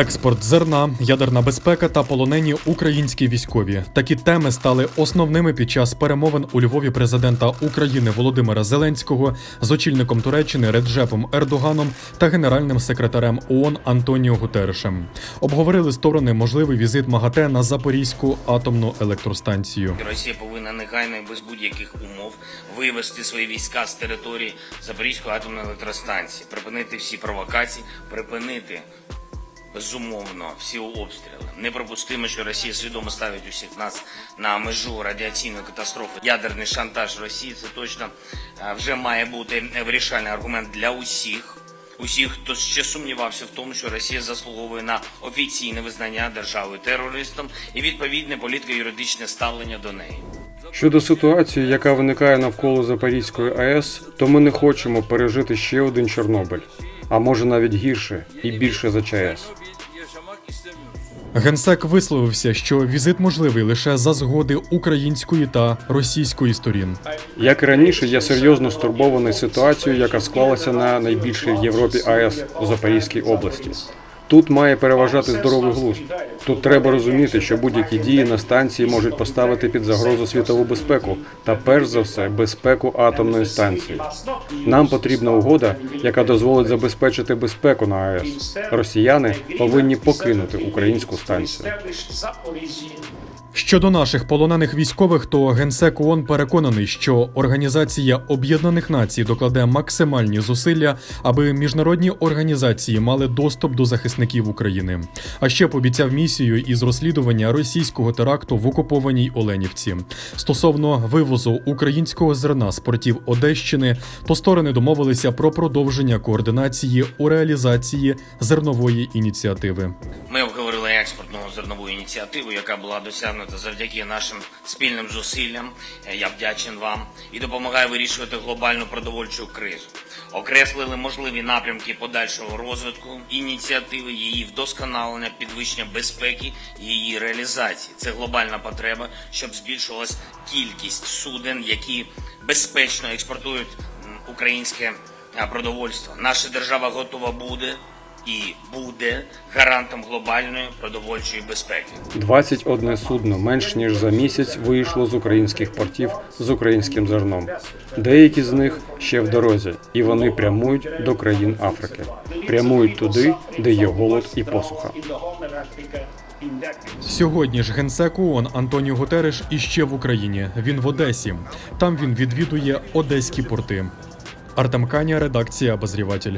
Експорт зерна, ядерна безпека та полонені українські військові. Такі теми стали основними під час перемовин у Львові президента України Володимира Зеленського з очільником Туреччини Реджепом Ердоганом та генеральним секретарем ООН Антоніо Гутерешем. Обговорили сторони можливий візит МАГАТЕ на Запорізьку атомну електростанцію. Росія повинна негайно і без будь-яких умов вивести свої війська з території Запорізької атомної електростанції, припинити всі провокації, припинити безумовно всі обстріли. Неприпустимо, що Росія свідомо ставить усіх нас на межу радіаційної катастрофи. Ядерний шантаж Росії це точно е, вже має бути вирішальний аргумент для усіх. Усіх, хто ще сумнівався в тому, що Росія заслуговує на офіційне визнання державою терористом і відповідне політико-юридичне ставлення до неї. Щодо ситуації, яка виникає навколо Запорізької АЕС, то ми не хочемо пережити ще один Чорнобиль, а може навіть гірше і більше за ЧАЕС. Генсек висловився, що візит можливий лише за згоди української та російської сторін. Як і раніше, я серйозно стурбований ситуацією, яка склалася на найбільшій в Європі АЕС у Запорізькій області. Тут має переважати здоровий глузд. Тут треба розуміти, що будь-які дії на станції можуть поставити під загрозу світову безпеку та перш за все безпеку атомної станції. Нам потрібна угода, яка дозволить забезпечити безпеку на АЕС. Росіяни повинні покинути українську станцію. Щодо наших полонених військових, то генсек ООН переконаний, що Організація Об'єднаних Націй докладе максимальні зусилля, аби міжнародні організації мали доступ до захисників України. А ще пообіцяв місію із розслідування російського теракту в окупованій Оленівці. Стосовно вивозу українського зерна з портів Одещини, то сторони домовилися про продовження координації у реалізації зернової ініціативи. Ми зернову ініціативу, яка була досягнута завдяки нашим спільним зусиллям. Е, Я вдячен вам і допомагає вирішувати глобальну продовольчу кризу. Окреслили можливі напрямки подальшого розвитку ініціативи, її вдосконалення, підвищення безпеки, її реалізації. Це глобальна потреба, щоб збільшувалась кількість суден, які безпечно експортують українське продовольство. Наша держава готова буде і буде гарантом глобальної продовольчої безпеки. 21 судно менш ніж за місяць вийшло з українських портів з українським зерном. Деякі з них ще в дорозі, і вони прямують до країн Африки. Прямують туди, де є голод і посуха. Сьогодні ж генсек ООН Антоніо Гутереш іще в Україні. Він в Одесі. Там він відвідує одеські порти. Артем Каня, редакція Обозріватель.